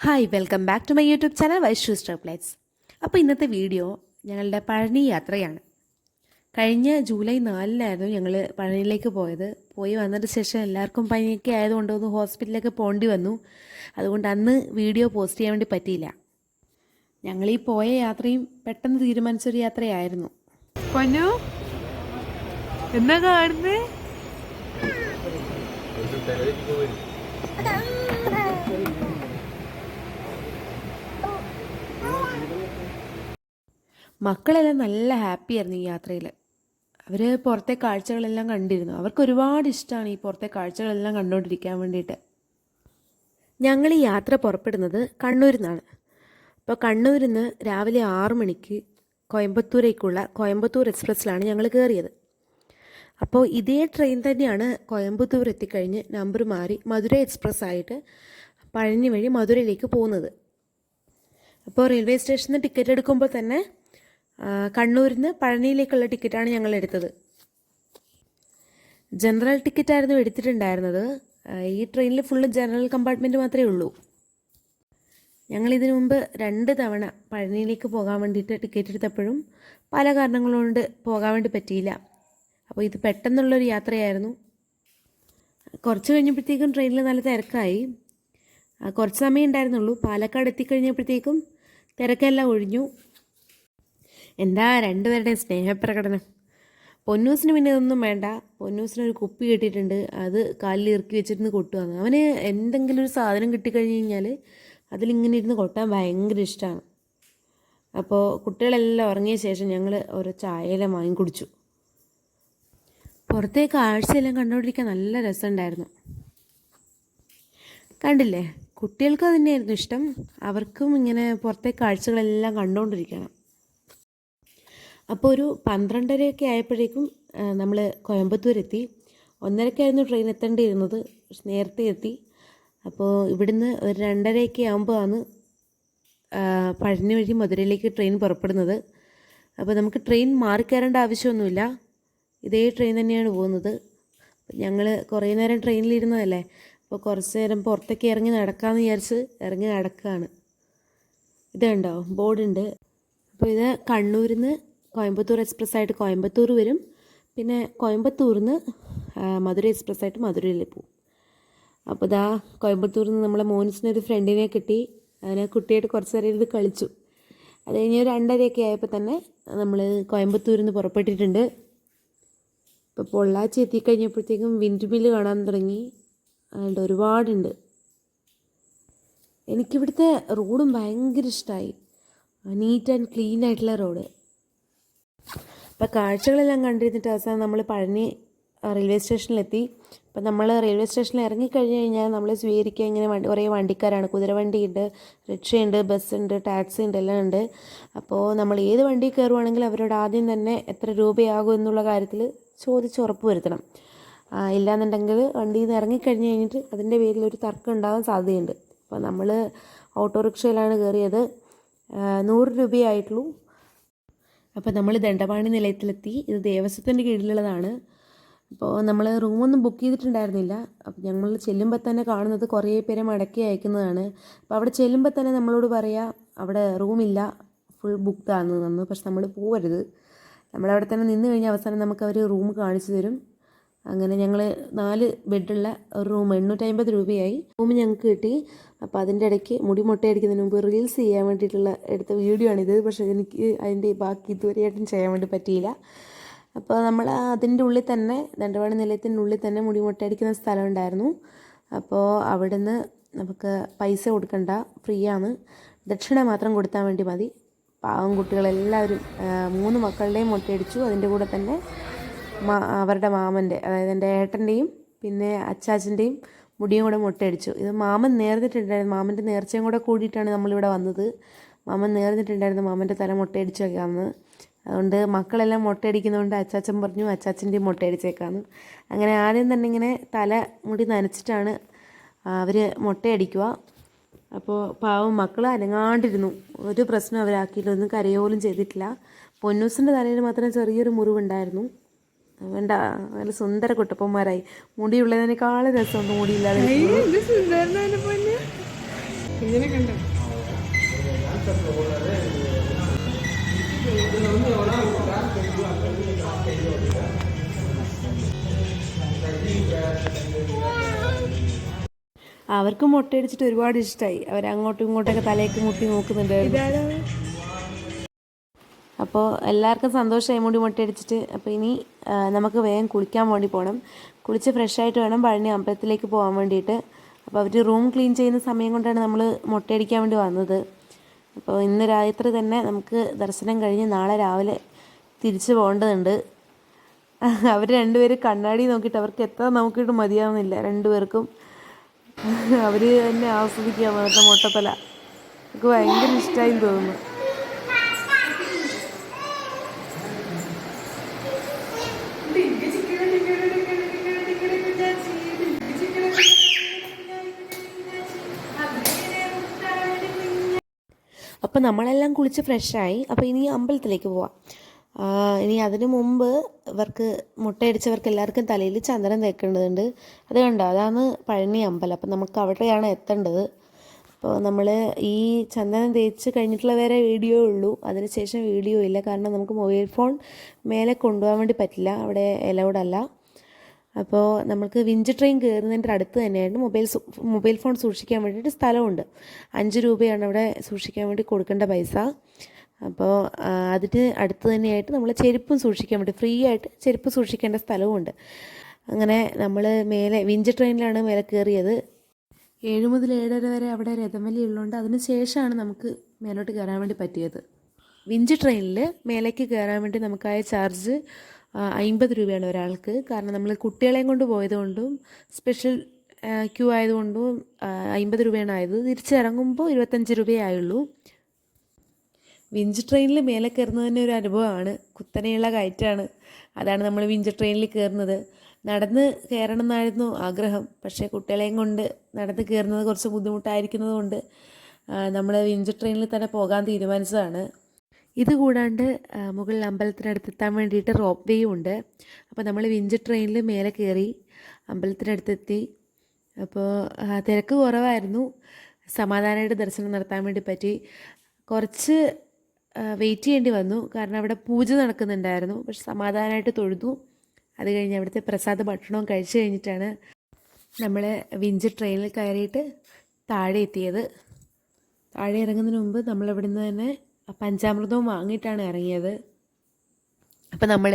Hi welcome back to my YouTube channel Vaishu സ്ട്രപ്ലൈറ്റ്സ് അപ്പോൾ ഇന്നത്തെ video ഞങ്ങളുടെ പഴനി യാത്രയാണ്. കഴിഞ്ഞ ജൂലൈ നാലിനായിരുന്നു ഞങ്ങൾ പഴനിയിലേക്ക് പോയത്. പോയി വന്നതിന് ശേഷം എല്ലാവർക്കും പനിയൊക്കെ ആയതുകൊണ്ട് ഒന്ന് ഹോസ്പിറ്റലിലേക്ക് പോകേണ്ടി വന്നു. അതുകൊണ്ട് അന്ന് വീഡിയോ പോസ്റ്റ് ചെയ്യാൻ വേണ്ടി പറ്റിയില്ല. ഞങ്ങൾ ഈ പോയ യാത്രയും പെട്ടെന്ന് തീരുമാനിച്ചൊരു യാത്രയായിരുന്നു. പൊന്നു എന്നാ കാണുന്നേ? മക്കളെല്ലാം നല്ല ഹാപ്പിയായിരുന്നു ഈ യാത്രയിൽ അവർ പുറത്തെ കാഴ്ചകളെല്ലാം കണ്ടിരുന്നു. അവർക്ക് ഒരുപാട് ഇഷ്ടമാണ് ഈ പുറത്തെ കാഴ്ചകളെല്ലാം കണ്ടുകൊണ്ടിരിക്കാൻ വേണ്ടിയിട്ട്. ഞങ്ങൾ ഈ യാത്ര പുറപ്പെടുന്നത് കണ്ണൂരിൽ നിന്നാണ് അപ്പോൾ കണ്ണൂരിൽ നിന്ന് രാവിലെ ആറു മണിക്ക് കോയമ്പത്തൂരേക്കുള്ള കോയമ്പത്തൂർ എക്സ്പ്രസ്സിലാണ് ഞങ്ങൾ കയറിയത്. അപ്പോൾ ഇതേ ട്രെയിൻ തന്നെയാണ് കോയമ്പത്തൂർ എത്തിക്കഴിഞ്ഞ് നമ്പർ മാറി മധുര എക്സ്പ്രസ് ആയിട്ട് പഴനി വഴി മധുരയിലേക്ക് പോകുന്നത്. അപ്പോൾ റെയിൽവേ സ്റ്റേഷനിൽ ടിക്കറ്റ് എടുക്കുമ്പോൾ തന്നെ കണ്ണൂരിൽ നിന്ന് പഴനിയിലേക്കുള്ള ടിക്കറ്റാണ് ഞങ്ങൾ എടുത്തത്. ജനറൽ ടിക്കറ്റായിരുന്നു എടുത്തിട്ടുണ്ടായിരുന്നത്. ഈ ട്രെയിനിൽ ഫുള്ള് ജനറൽ കമ്പാർട്ട്മെന്റ് മാത്രമേ ഉള്ളൂ. ഞങ്ങൾ ഇതിനു മുമ്പ് രണ്ട് തവണ പഴനിയിലേക്ക് പോകാൻ വേണ്ടിയിട്ട് ടിക്കറ്റ് എടുത്തപ്പോഴും പല കാരണങ്ങൾ കൊണ്ട് പോകാൻ വേണ്ടി പറ്റിയില്ല. അപ്പോൾ ഇത് പെട്ടെന്നുള്ളൊരു യാത്രയായിരുന്നു. കുറച്ച് കഴിഞ്ഞപ്പോഴത്തേക്കും ട്രെയിനിൽ നല്ല തിരക്കായി. കുറച്ച് സമയം ഉണ്ടായിരുന്നുള്ളൂ. പാലക്കാട് എത്തിക്കഴിഞ്ഞപ്പോഴത്തേക്കും തിരക്കെല്ലാം ഒഴിഞ്ഞു. എന്താ രണ്ടുപേരുടെയും സ്നേഹപ്രകടനം? പൊന്നൂസിന് പിന്നെ ഇതൊന്നും വേണ്ട. പൊന്നൂസിന് ഒരു കുപ്പി കിട്ടിയിട്ടുണ്ട്. അത് കാലിൽ ഇറക്കി വെച്ചിരുന്ന് കൊട്ടുവാണ് അവന് എന്തെങ്കിലും ഒരു സാധനം കിട്ടിക്കഴിഞ്ഞ് കഴിഞ്ഞാൽ അതിലിങ്ങനെ ഇരുന്ന് കൊട്ടാൻ ഭയങ്കര ഇഷ്ടമാണ് അപ്പോൾ കുട്ടികളെല്ലാം ഉറങ്ങിയ ശേഷം ഞങ്ങൾ ഓരോ ചായയെല്ലാം വാങ്ങി കുടിച്ചു. പുറത്തെ കാഴ്ചയെല്ലാം കണ്ടുകൊണ്ടിരിക്കാൻ നല്ല രസമുണ്ടായിരുന്നു. കണ്ടില്ലേ? കുട്ടികൾക്ക് തന്നെയായിരുന്നു ഇഷ്ടം. അവർക്കും ഇങ്ങനെ പുറത്തെ കാഴ്ചകളെല്ലാം കണ്ടുകൊണ്ടിരിക്കണം. അപ്പോൾ ഒരു പന്ത്രണ്ടരയൊക്കെ ആയപ്പോഴേക്കും നമ്മൾ കോയമ്പത്തൂരെത്തി. ഒന്നരക്കായിരുന്നു ട്രെയിൻ എത്തേണ്ടിയിരുന്നത്. നേരത്തെ എത്തി. അപ്പോൾ ഇവിടുന്ന് ഒരു രണ്ടരയൊക്കെ ആകുമ്പോഴാണ് പഴനി വഴി മധുരയിലേക്ക് ട്രെയിൻ പുറപ്പെടുന്നത്. അപ്പോൾ നമുക്ക് ട്രെയിൻ മാറിക്കയറേണ്ട ആവശ്യമൊന്നുമില്ല. ഇതേ ട്രെയിൻ തന്നെയാണ് പോകുന്നത്. ഞങ്ങൾ കുറേ നേരം ട്രെയിനിലിരുന്നതല്ലേ അപ്പോൾ കുറച്ച് നേരം പുറത്തേക്ക് ഇറങ്ങി നടക്കാമെന്ന് വിചാരിച്ച് ഇറങ്ങി നടക്കുകയാണ് ഇതുണ്ടോ ബോർഡുണ്ട് അപ്പോൾ ഇത് കണ്ണൂരിൽ നിന്ന് കോയമ്പത്തൂർ എക്സ്പ്രസ് ആയിട്ട് കോയമ്പത്തൂർ വരും. പിന്നെ കോയമ്പത്തൂരിൽ നിന്ന് മധുര എക്സ്പ്രസ് ആയിട്ട് മധുരയിൽ പോകും അപ്പോൾ ഇതാ കോയമ്പത്തൂരിൽ നിന്ന് നമ്മളെ ഒരു ഫ്രണ്ടിനെ കിട്ടി. അതിനെ കുട്ടിയായിട്ട് കുറച്ച് നേരം ഇരുന്ന് കളിച്ചു. അത് കഴിഞ്ഞ് രണ്ടരയൊക്കെ ആയപ്പോൾ തന്നെ നമ്മൾ കോയമ്പത്തൂരിൽ നിന്ന് പുറപ്പെട്ടിട്ടുണ്ട്. ഇപ്പോൾ പൊള്ളാച്ചി എത്തിക്കഴിഞ്ഞപ്പോഴത്തേക്കും വിൻഡ് മില്ല് കാണാൻ തുടങ്ങി. അതുകൊണ്ട് ഒരുപാടുണ്ട്. എനിക്കിവിടുത്തെ റോഡും ഭയങ്കര ഇഷ്ടമായി നീറ്റ് ആൻഡ് ക്ലീൻ ആയിട്ടുള്ള റോഡ്. അപ്പോൾ കാഴ്ചകളെല്ലാം കണ്ടിരുന്നിട്ട് അവസാനം നമ്മൾ പഴനി റെയിൽവേ സ്റ്റേഷനിലെത്തി അപ്പോൾ നമ്മൾ റെയിൽവേ സ്റ്റേഷനിൽ ഇറങ്ങിക്കഴിഞ്ഞ് കഴിഞ്ഞാൽ നമ്മൾ സ്വീകരിക്കാൻ ഇങ്ങനെ വണ്ടി കുറേ വണ്ടിക്കാരാണ്. കുതിരവണ്ടിയുണ്ട് റിക്ഷയുണ്ട് ബസ്സുണ്ട് ടാക്സി ഉണ്ട് എല്ലാം ഉണ്ട്. അപ്പോൾ നമ്മൾ ഏത് വണ്ടി കയറുവാണെങ്കിലും അവരോട് ആദ്യം തന്നെ എത്ര രൂപയാകും എന്നുള്ള കാര്യത്തിൽ ചോദിച്ച് ഉറപ്പ് വരുത്തണം. ഇല്ലാന്നുണ്ടെങ്കിൽ വണ്ടിയിൽ നിന്ന് ഇറങ്ങിക്കഴിഞ്ഞ് കഴിഞ്ഞിട്ട് അതിന്റെ പേരിൽ ഒരു തർക്കം ഉണ്ടാകാൻ സാധ്യതയുണ്ട്. അപ്പോൾ നമ്മൾ ഓട്ടോറിക്ഷയിലാണ് കയറിയത്. നൂറ് രൂപയായിട്ടുള്ളൂ. അപ്പോൾ നമ്മൾ ദണ്ഡപാണി നിലയത്തിലെത്തി. ഇത് ദേവസ്വത്തിന്റെ കീഴിലുള്ളതാണ്. അപ്പോൾ നമ്മൾ റൂമൊന്നും ബുക്ക് ചെയ്തിട്ടുണ്ടായിരുന്നില്ല. അപ്പോൾ ഞങ്ങൾ ചെല്ലുമ്പോൾ തന്നെ കാണുന്നത് കുറേ പേരെ മടക്കി അയക്കുന്നതാണ്. അപ്പോൾ അവിടെ ചെല്ലുമ്പോൾ തന്നെ നമ്മളോട് പറയാ അവിടെ റൂമില്ല ഫുൾ ബുക്ക് ആണെന്ന് തന്നു പക്ഷെ നമ്മൾ പോവരുത്. നമ്മളവിടെ തന്നെ നിന്ന് കഴിഞ്ഞ അവസാനം നമുക്ക് അവർ റൂം കാണിച്ചു തരും. അങ്ങനെ ഞങ്ങൾ നാല് ബെഡുള്ള ഒരു റൂം എണ്ണൂറ്റമ്പത് രൂപയായി. റൂം ഞങ്ങൾക്ക് കിട്ടി. അപ്പോൾ അതിന്റെ ഇടയ്ക്ക് മുടി മുട്ടയടിക്കുന്നതിന് മുമ്പ് റീൽസ് ചെയ്യാൻ വേണ്ടിയിട്ടുള്ള എടുത്ത വീഡിയോ ആണിത്. പക്ഷേ എനിക്ക് അതിന്റെ ബാക്കി ഇതുവരെയായിട്ടും ചെയ്യാൻ വേണ്ടി പറ്റിയില്ല. അപ്പോൾ നമ്മൾ അതിന്റെ ഉള്ളിൽ തന്നെ ദണ്ഡവാണി നിലയത്തിന്റെ ഉള്ളിൽ തന്നെ മുടി മുട്ടയടിക്കുന്ന സ്ഥലം ഉണ്ടായിരുന്നു. അപ്പോൾ അവിടുന്ന് നമുക്ക് പൈസ കൊടുക്കണ്ട. ഫ്രീ ആണ്. ദക്ഷിണ മാത്രം കൊടുത്താൽ വേണ്ടി മതി. പാവം കുട്ടികളെല്ലാവരും മൂന്ന് മക്കളുടെയും മുട്ടയടിച്ചു. അതിന്റെ കൂടെ തന്നെ അവരുടെ മാമന്റെ അതായത് എന്റെ ഏട്ടന്റെയും പിന്നെ അച്ചാച്ചന്റെയും മുടിയും കൂടെ മുട്ടയടിച്ചു. ഇത് മാമൻ നേർന്നിട്ടുണ്ടായിരുന്നു മാമന്റെ നേർച്ചയും കൂടെ കൂടിയിട്ടാണ് നമ്മളിവിടെ വന്നത്. മാമൻ നേർന്നിട്ടുണ്ടായിരുന്നു മാമന്റെ തല മുട്ടയടിച്ചേക്കാമെന്ന് അതുകൊണ്ട് മക്കളെല്ലാം മുട്ടയടിക്കുന്നതുകൊണ്ട് അച്ചാച്ചൻ പറഞ്ഞു അച്ചാച്ചന്റെയും മുട്ടയടിച്ചേക്കാന്ന്. അങ്ങനെ ആദ്യം തന്നെ ഇങ്ങനെ തല മുടി നനച്ചിട്ടാണ് അവർ മുട്ടയടിക്കുക. അപ്പോൾ പാവം മക്കൾ അനങ്ങാണ്ടിരുന്നു. ഒരു പ്രശ്നം അവരാക്കിയില്ല. ഒന്നും കരയോലും ചെയ്തിട്ടില്ല. പൊന്നൂസിന്റെ തലയിൽ മാത്രം ചെറിയൊരു മുറിവുണ്ടായിരുന്നു. വേണ്ട നല്ല സുന്ദര കുട്ടപ്പന്മാരായി. മുടിയുള്ളതിനേക്കാളും രസമുണ്ട് മുടിയില്ലാതെ ഇങ്ങനെ കണ്ടോ? അവർക്ക് മുട്ടയടിച്ചിട്ട് ഒരുപാട് ഇഷ്ടമായി അവരങ്ങോട്ടും ഇങ്ങോട്ടൊക്കെ തലയൊക്കെ മുട്ടി നോക്കുന്നുണ്ടായിരുന്നു. അപ്പോൾ എല്ലാവർക്കും സന്തോഷമായി മുടി മുട്ടയടിച്ചിട്ട് അപ്പോൾ ഇനി നമുക്ക് വേഗം കുളിക്കാൻ വേണ്ടി പോകണം കുളിച്ച് ഫ്രഷായിട്ട് വേണം പഴനി അമ്പലത്തിലേക്ക് പോകാൻ വേണ്ടിയിട്ട്. അപ്പോൾ അവർ റൂം ക്ലീൻ ചെയ്യുന്ന സമയം കൊണ്ടാണ് നമ്മൾ മുട്ടയടിക്കാൻ വേണ്ടി വന്നത്. അപ്പോൾ ഇന്ന് രാത്രി തന്നെ നമുക്ക് ദർശനം കഴിഞ്ഞ് നാളെ രാവിലെ തിരിച്ചു പോകേണ്ടതുണ്ട്. അവർ രണ്ടുപേരും കണ്ണാടി നോക്കിയിട്ട് അവർക്ക് എത്ര നോക്കിയിട്ട് മതിയാവുന്നില്ല. രണ്ടുപേർക്കും അവർ തന്നെ ആസ്വദിക്കുക അവരുടെ മുട്ടത്തല. എനിക്ക് ഭയങ്കര ഇഷ്ടമായി തോന്നുന്നു. അപ്പോൾ നമ്മളെല്ലാം കുളിച്ച് ഫ്രഷായി അപ്പോൾ ഇനി അമ്പലത്തിലേക്ക് പോവാം. ഇനി അതിന് മുമ്പ് ഇവർക്ക് മുട്ടയടിച്ചവർക്ക് എല്ലാവർക്കും തലയിൽ ചന്ദനം തേക്കേണ്ടതുണ്ട്. അത് കണ്ടോ? അതാണ് പഴനി അമ്പലം. അപ്പം നമുക്ക് അവിടെയാണ് എത്തേണ്ടത്. അപ്പോൾ നമ്മൾ ഈ ചന്ദനം തേച്ച് കഴിഞ്ഞിട്ടുള്ള വേറെ വീഡിയോ ഉള്ളൂ. അതിനുശേഷം വീഡിയോ ഇല്ല. കാരണം നമുക്ക് മൊബൈൽ ഫോൺ മേലെ കൊണ്ടുപോകാൻ വേണ്ടി പറ്റില്ല. അവിടെ എലൗഡല്ല അല്ല. അപ്പോൾ നമുക്ക് വിഞ്ച് ട്രെയിൻ കയറുന്നതിന്റെ അടുത്ത് തന്നെയായിട്ട് മൊബൈൽ മൊബൈൽ ഫോൺ സൂക്ഷിക്കാൻ വേണ്ടിയിട്ട് സ്ഥലമുണ്ട്. അഞ്ച് രൂപയാണ് അവിടെ സൂക്ഷിക്കാൻ വേണ്ടി കൊടുക്കേണ്ട പൈസ. അപ്പോൾ അതിന് അടുത്ത് തന്നെയായിട്ട് നമ്മൾ ചെരുപ്പും സൂക്ഷിക്കാൻ വേണ്ടി ഫ്രീ ആയിട്ട് ചെരുപ്പ് സൂക്ഷിക്കേണ്ട സ്ഥലവുമുണ്ട്. അങ്ങനെ നമ്മൾ മേലെ വിഞ്ച് ട്രെയിനിലാണ് മേലെ കയറിയത്. ഏഴ് മുതൽ ഏഴര വരെ അവിടെ രഥമലി ഉള്ളതുകൊണ്ട് അതിന് ശേഷമാണ് നമുക്ക് മേലോട്ട് കയറാൻ വേണ്ടി പറ്റിയത്. വിഞ്ച് ട്രെയിനിൽ മേലേക്ക് കയറാൻ വേണ്ടി നമുക്കായ ചാർജ് അമ്പത് രൂപയാണ് ഒരാൾക്ക്. കാരണം നമ്മൾ കുട്ടികളെയും കൊണ്ട് പോയതുകൊണ്ടും സ്പെഷ്യൽ ക്യൂ ആയതുകൊണ്ടും അമ്പത് രൂപയാണ് ആയത്. തിരിച്ചിറങ്ങുമ്പോൾ ഇരുപത്തഞ്ച് രൂപയേ ആയുള്ളൂ. വിഞ്ച് ട്രെയിനിൽ മേലെ കയറുന്നത് തന്നെ ഒരു അനുഭവമാണ്. കുത്തനെയുള്ള കയറ്റാണ്. അതാണ് നമ്മൾ വിഞ്ച് ട്രെയിനിൽ കയറുന്നത്. നടന്ന് കയറണം എന്നായിരുന്നു ആഗ്രഹം. പക്ഷേ കുട്ടികളെയും കൊണ്ട് നടന്ന് കയറുന്നത് കുറച്ച് ബുദ്ധിമുട്ടായിരിക്കുന്നതുകൊണ്ട് നമ്മൾ വിഞ്ച് ട്രെയിനിൽ തന്നെ പോകാൻ തീരുമാനിച്ചതാണ്. ഇത് കൂടാണ്ട് ആ, മുകളിൽ അമ്പലത്തിനടുത്ത് എത്താൻ വേണ്ടിയിട്ട് റോപ്പ് വേയും ഉണ്ട്. അപ്പോൾ നമ്മൾ വിഞ്ച് ട്രെയിനിൽ മേലെ കയറി അമ്പലത്തിനടുത്തെത്തി. അപ്പോൾ തിരക്ക് കുറവായിരുന്നു. സമാധാനമായിട്ട് ദർശനം നടത്താൻ വേണ്ടി പറ്റി. കുറച്ച് വെയിറ്റ് ചെയ്യേണ്ടി വന്നു. കാരണം അവിടെ പൂജ നടക്കുന്നുണ്ടായിരുന്നു. പക്ഷെ സമാധാനമായിട്ട് തൊഴുതു. അത് കഴിഞ്ഞ് അവിടുത്തെ പ്രസാദ ഭക്ഷണവും കഴിച്ചു കഴിഞ്ഞിട്ടാണ് നമ്മൾ വിഞ്ച് ട്രെയിനിൽ കയറിയിട്ട് താഴെ എത്തിയത്. താഴെ ഇറങ്ങുന്നതിന് മുമ്പ് നമ്മൾ ഇവിടുന്ന് തന്നെ പഞ്ചാമൃതവും വാങ്ങിയിട്ടാണ് ഇറങ്ങിയത്. അപ്പോൾ നമ്മൾ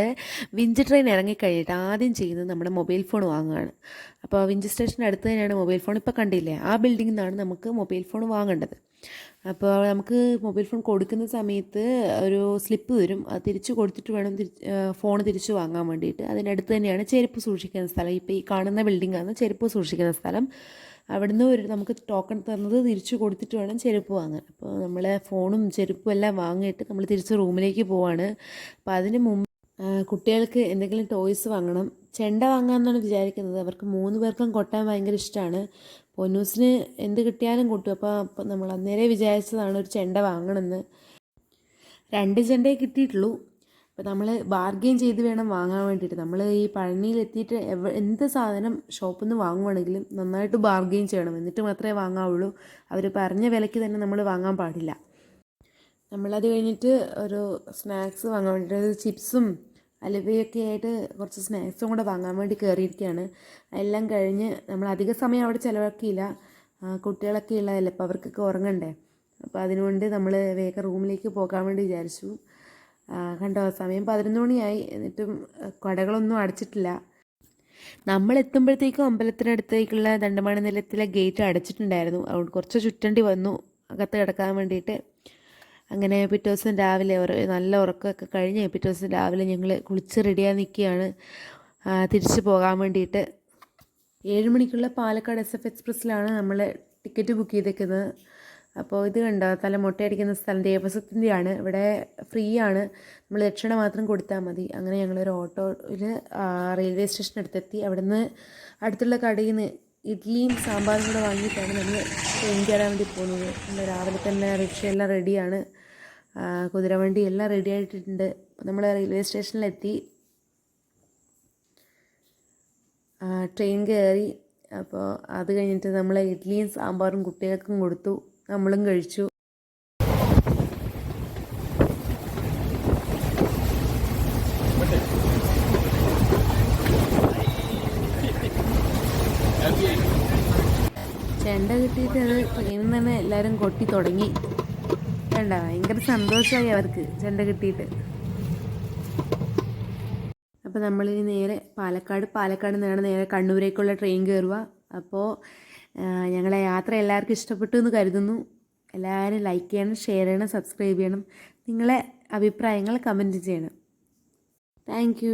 വിഞ്ച് ട്രെയിൻ ഇറങ്ങിക്കഴിഞ്ഞിട്ട് ആദ്യം ചെയ്യുന്നത് നമ്മുടെ മൊബൈൽ ഫോൺ വാങ്ങുകയാണ് അപ്പോൾ വിഞ്ച് സ്റ്റേഷന്റെ അടുത്ത് തന്നെയാണ് മൊബൈൽ ഫോൺ ഇപ്പോൾ കണ്ടില്ലേ? ആ ബിൽഡിങ്ങിൽ നിന്നാണ് നമുക്ക് മൊബൈൽ ഫോൺ വാങ്ങേണ്ടത്. അപ്പോൾ നമുക്ക് മൊബൈൽ ഫോൺ കൊടുക്കുന്ന സമയത്ത് ഒരു സ്ലിപ്പ് തരും അത് തിരിച്ച് കൊടുത്തിട്ട് വേണം ഫോൺ തിരിച്ച് വാങ്ങാൻ വേണ്ടിയിട്ട്. അതിനടുത്ത് തന്നെയാണ് ചെരുപ്പ് സൂക്ഷിക്കുന്ന സ്ഥലം. ഇപ്പോൾ ഈ കാണുന്ന ബിൽഡിങ്ങാണ് ചെരുപ്പ് സൂക്ഷിക്കുന്ന സ്ഥലം. അവിടുന്ന് ഒരു നമുക്ക് ടോക്കൺ തന്നത് തിരിച്ചു കൊടുത്തിട്ട് വേണം ചെരുപ്പ് വാങ്ങാൻ. അപ്പോൾ നമ്മൾ ഫോണും ചെരുപ്പും എല്ലാം വാങ്ങിയിട്ട് നമ്മൾ തിരിച്ച് റൂമിലേക്ക് പോവാണ്. അപ്പോൾ അതിന് മുമ്പ് കുട്ടികൾക്ക് എന്തെങ്കിലും ടോയ്സ് വാങ്ങണം. ചെണ്ട വാങ്ങാമെന്നാണ് വിചാരിക്കുന്നത്. അവർക്ക് മൂന്ന് പേർക്കും കൊട്ടാൻ ഭയങ്കര ഇഷ്ടമാണ് പൊന്നൂസിന് എന്ത് കിട്ടിയാലും കൊട്ടും. അപ്പോൾ നമ്മൾ അന്നേരെ വിചാരിച്ചതാണ് ഒരു ചെണ്ട വാങ്ങണമെന്ന്. രണ്ട് ചെണ്ടേ കിട്ടിയിട്ടുള്ളൂ. അപ്പോൾ നമ്മൾ ബാർഗെയിൻ ചെയ്ത് വേണം വാങ്ങാൻ വേണ്ടിയിട്ട്. നമ്മൾ ഈ പഴനിയിൽ എത്തിയിട്ട് എവ എന്ത് സാധനം ഷോപ്പിൽ നിന്ന് വാങ്ങുവാണെങ്കിലും നന്നായിട്ട് ബാർഗെയിൻ ചെയ്യണം. എന്നിട്ട് മാത്രമേ വാങ്ങാവുള്ളൂ. അവർ പറഞ്ഞ വിലയ്ക്ക് തന്നെ നമ്മൾ വാങ്ങാൻ പാടില്ല. നമ്മളത് കഴിഞ്ഞിട്ട് ഒരു സ്നാക്സ് വാങ്ങാൻ വേണ്ടിയിട്ട്. ചിപ്സും അലുവയൊക്കെ ആയിട്ട് കുറച്ച് സ്നാക്സും കൂടെ വാങ്ങാൻ വേണ്ടി കയറിയിരിക്കുകയാണ് എല്ലാം കഴിഞ്ഞ് നമ്മൾ അധിക സമയം അവിടെ ചിലവാക്കിയില്ല. കുട്ടികളൊക്കെ ഉള്ളതല്ലേ? അപ്പോൾ അവർക്കൊക്കെ ഉറങ്ങണ്ടേ? അപ്പോൾ അതിനുകൊണ്ട് നമ്മൾ വേഗം റൂമിലേക്ക് പോകാൻ വേണ്ടി വിചാരിച്ചു. കണ്ടോ? സമയം പതിനൊന്ന് മണിയായി. എന്നിട്ടും കടകളൊന്നും അടച്ചിട്ടില്ല. നമ്മൾ എത്തുമ്പോഴത്തേക്കും അമ്പലത്തിനടുത്തേക്കുള്ള ദണ്ഡമാണ നിലത്തിലെ ഗേറ്റ് അടച്ചിട്ടുണ്ടായിരുന്നു. അതുകൊണ്ട് കുറച്ച് ചുറ്റണ്ടി വന്നു. അകത്ത് കിടക്കാൻ വേണ്ടിയിട്ട്. അങ്ങനെ പിറ്റേ ദിവസം രാവിലെ നല്ല ഉറക്കമൊക്കെ കഴിഞ്ഞ് പിറ്റേ ദിവസം രാവിലെ ഞങ്ങൾ കുളിച്ച് റെഡിയായി നിൽക്കുകയാണ് തിരിച്ചു പോകാൻ വേണ്ടിയിട്ട്. ഏഴ് മണിക്കുള്ള പാലക്കാട് എസ് എഫ് എക്സ്പ്രസ്സിലാണ് നമ്മൾ ടിക്കറ്റ് ബുക്ക് ചെയ്തേക്കുന്നത്. അപ്പോൾ ഇത് കണ്ടോ? തല മുട്ടയടിക്കുന്ന സ്ഥലം ദേവസ്വത്തിന്റെയാണ് ഇവിടെ ഫ്രീ ആണ്. നമ്മൾ ദക്ഷിണ മാത്രം കൊടുത്താൽ മതി. അങ്ങനെ ഞങ്ങളൊരു ഓട്ടോയിൽ റെയിൽവേ സ്റ്റേഷനടുത്തെത്തി അവിടെ നിന്ന് അടുത്തുള്ള കടയിൽ നിന്ന് ഇഡ്ഡലിയും സാമ്പാറും കൂടെ വാങ്ങിയിട്ടാണ് നമ്മൾ ട്രെയിൻ കയറാൻ വേണ്ടി പോകുന്നത്. രാവിലെ തന്നെ റിക്ഷയെല്ലാം റെഡിയാണ് കുതിരവണ്ടി എല്ലാം റെഡി ആയിട്ടുണ്ട് നമ്മൾ റെയിൽവേ സ്റ്റേഷനിലെത്തി ട്രെയിൻ കയറി അപ്പോൾ അത് കഴിഞ്ഞിട്ട് നമ്മൾ ഇഡ്ഡലിയും സാമ്പാറും കുട്ടികൾക്കും കൊടുത്തു. നമ്മളും കഴിച്ചു. ചെണ്ട കിട്ടിയിട്ട് അത് ട്രെയിനിൽ നിന്ന് തന്നെ എല്ലാവരും കൊട്ടി തുടങ്ങി. വേണ്ട ഭയങ്കര സന്തോഷമായി അവർക്ക് ചെണ്ട കിട്ടിയിട്ട്. അപ്പോൾ നമ്മളിനി നേരെ പാലക്കാട് പാലക്കാട് നിന്നാണ് നേരെ കണ്ണൂരേക്കുള്ള ട്രെയിൻ കയറുക അപ്പോൾ ഞങ്ങളെ യാത്ര എല്ലാവർക്കും ഇഷ്ടപ്പെട്ടു എന്ന് കരുതുന്നു. എല്ലാവരും ലൈക്ക് ചെയ്യണം ഷെയർ ചെയ്യണം സബ്സ്ക്രൈബ് ചെയ്യണം. നിങ്ങളെ അഭിപ്രായങ്ങൾ കമന്റ് ചെയ്യണം. താങ്ക്